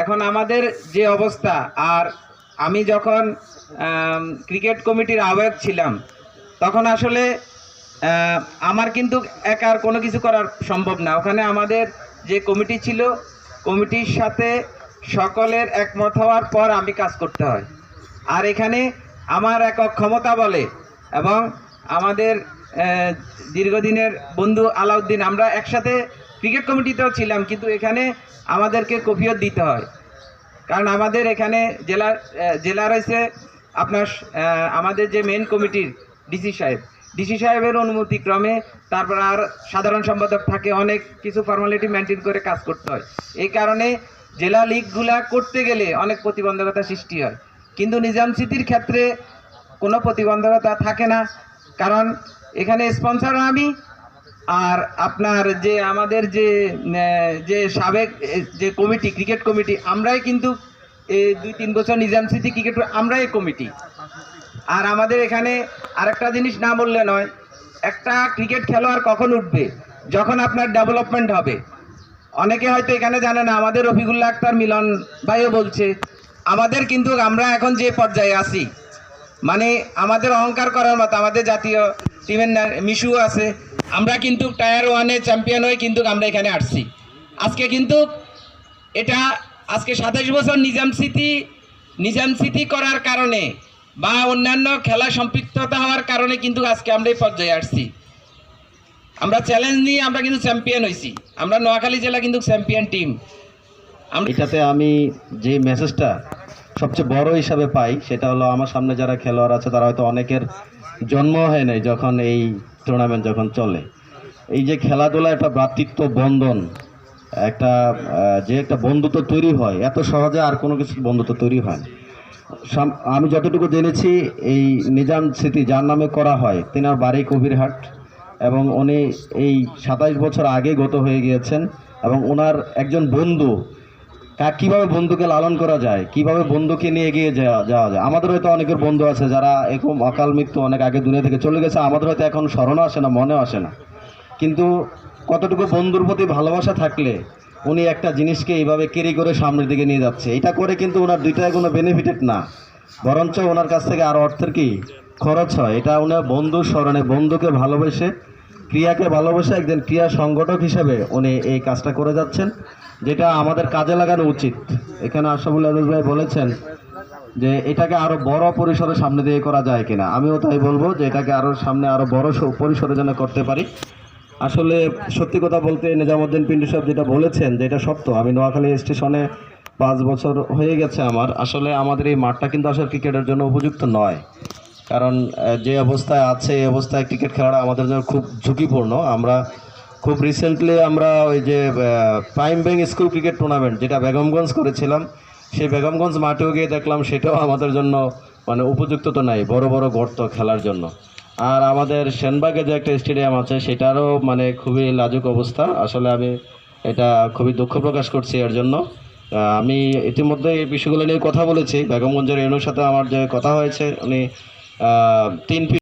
এখন আমাদের যে অবস্থা, আর আমি যখন ক্রিকেট কমিটির আহ্বায়ক ছিলাম, তখন আসলে আমার কিন্তু একার কোনো কিছু করার সম্ভব না। ওখানে আমাদের যে কমিটি ছিল কমিটির সাথে সকলের একমত হওয়ার পর আমি কাজ করতে হয়। আর এখানে আমার একক ক্ষমতা বলে, এবং আমাদের দীর্ঘদিনের বন্ধু আলাউদ্দিন, আমরা একসাথে ক্রিকেট কমিটিতেও ছিলাম, কিন্তু এখানে আমাদেরকে কফিয়ত দিতে হয়। কারণ আমাদের এখানে জেলা জেলা রয়েছে আপনার আমাদের যে মেন কমিটির ডিসি সাহেব। ডিসি সাহেবের অনুমতি ক্রমে তারপর আর সাধারণ সম্পাদক থাকে, অনেক কিছু ফর্মালিটি মেনটেন করে কাজ করতে হয়। এই কারণে জেলা লিগগুলা করতে গেলে অনেক প্রতিবন্ধকতা সৃষ্টি হয়। কিন্তু নিজাম সিটির ক্ষেত্রে কোনো প্রতিবন্ধকতা থাকে না, কারণ এখানে স্পন্সর আমি আর আপনার যে আমাদের যে যে সাবেক যে কমিটি, ক্রিকেট কমিটি, আমরাই কিন্তু দুই তিন বছর নিজাম সিটি ক্রিকেট, আমরাই কমিটি। আর আমাদের এখানে আরেকটা জিনিস না বললে নয়, একটা ক্রিকেট খেলোয়াড় কখন উঠবে? যখন আপনার ডেভেলপমেন্ট হবে। অনেকে হয়তো এখানে জানে না, আমাদের রফিকুল্লাহ আক্তার মিলন ভাইও বলছে, আমাদের কিন্তু আমরা এখন যে পর্যায়ে আছি মানে আমাদের অহংকার করার মতো, আমাদের জাতীয় টিমের মিশু আছে আমরা কিন্তু টায়ার ওয়ানে চ্যাম্পিয়ন হয়ে কিন্তু আমরা এখানে আসছি। আজকে কিন্তু এটা আজকে সাতাশ বছর নিজাম স্মৃতি নিজাম স্মৃতি করার কারণে বা অন্যান্য খেলা সম্পৃক্ততা হওয়ার কারণে কিন্তু আজকে আমরা এই পর্যায়ে আসছি। আমরা চ্যালেঞ্জ নিয়ে আমরা কিন্তু চ্যাম্পিয়ন হয়েছি আমরা নোয়াখালী জেলা কিন্তু চ্যাম্পিয়ন টিম এটাতে আমি যে মেসেজটা সবচেয়ে বড় হিসাবে পাই, সেটা হলো আমার সামনে যারা খেলোয়াড় আছে, তারা হয়তো অনেকের জন্ম হয় নাই যখন এই টুর্নামেন্ট যখন চলে, এই যে খেলাধুলা একটা ভ্রাতৃত্ব বন্ধন, একটা যে একটা বন্ধুত্ব তৈরি হয়, এত সহজে আর কোনো কিছু বন্ধুত্ব তৈরি হয় আমি যতটুকু জেনেছি, এই নিজাম স্মৃতি যার নামে করা হয়, তেনার বাড়ি কবিরহাট, এবং উনি এই সাতাইশ বছর আগে গত হয়ে গিয়েছেন, এবং ওনার একজন বন্ধু কা কীভাবে বন্ধুকে লালন করা যায়? কীভাবে বন্ধুকে নিয়ে এগিয়ে যাওয়া যায়? আমাদের হয়তো অনেকের বন্ধু আছে যারা এরকম অকাল মৃত্যু অনেক আগে দুনিয়া থেকে চলে গেছে, আমাদের হয়তো এখন স্মরণও আসে না, মনেও আসে না। কিন্তু কতটুকু বন্ধুর প্রতি ভালোবাসা থাকলে উনি একটা জিনিসকে এইভাবে ক্যারি করে সামনের দিকে নিয়ে যাচ্ছে? এটা করে কিন্তু ওনার দুইটাই কোনো বেনিফিটেড না। বরঞ্চ ওনার কাছ থেকে আরও অর্থের কি খরচ হয়? এটা ওনার বন্ধু স্মরণে, বন্ধুকে ভালোবেসে ক্রিয়াকে ভালোবেসে একজন ক্রিয়া সংগঠক হিসেবে উনি এই কাজটা করে যাচ্ছেন, যেটা আমাদের কাজে লাগানো উচিত। এখানে আশাফুল আদিল ভাই বলেছেন যে, এটাকে আরও বড় পরিসরে সামনে দিয়ে করা যায় কিনা। আমিও তাই বলব যে, এটাকে আরও সামনে আরও বড় পরিসরে যেন করতে পারি। আসলে সত্যি কথা বলতে নিজামুদ্দিন পিন্টু সাহেব যেটা বলেছেন যে, এটা সত্য। আমি নোয়াখালী স্টেশনে পাঁচ বছর হয়ে গেছে আমার। আসলে আমাদের এই মাঠটা কিন্তু আসলে ক্রিকেটের জন্য উপযুক্ত নয়। কারণ যে অবস্থায় আছে, এই অবস্থায় ক্রিকেট খেলাটা আমাদের জন্য খুব ঝুঁকিপূর্ণ। আমরা খুব রিসেন্টলি আমরা ওই যে prime bank school cricket tournament যেটা বেগমগঞ্জ করেছিলাম, সেই বেগমগঞ্জ মাঠেও গিয়ে দেখলাম সেটাও আমাদের জন্য মানে উপযুক্ত তো নাই, বড় বড় গর্ত খেলার জন্য। আর আমাদের সেনবাগে যে একটা স্টেডিয়াম আছে, সেটারও মানে খুবই লাজুক অবস্থা। আসলে আমি এটা খুবই দুঃখ প্রকাশ করছি এর জন্য। আমি ইতিমধ্যে এই বিষয়গুলো নিয়ে কথা বলেছি। বেগমগঞ্জের এনুর সাথে আমার যে কথা হয়েছে, উনি তিন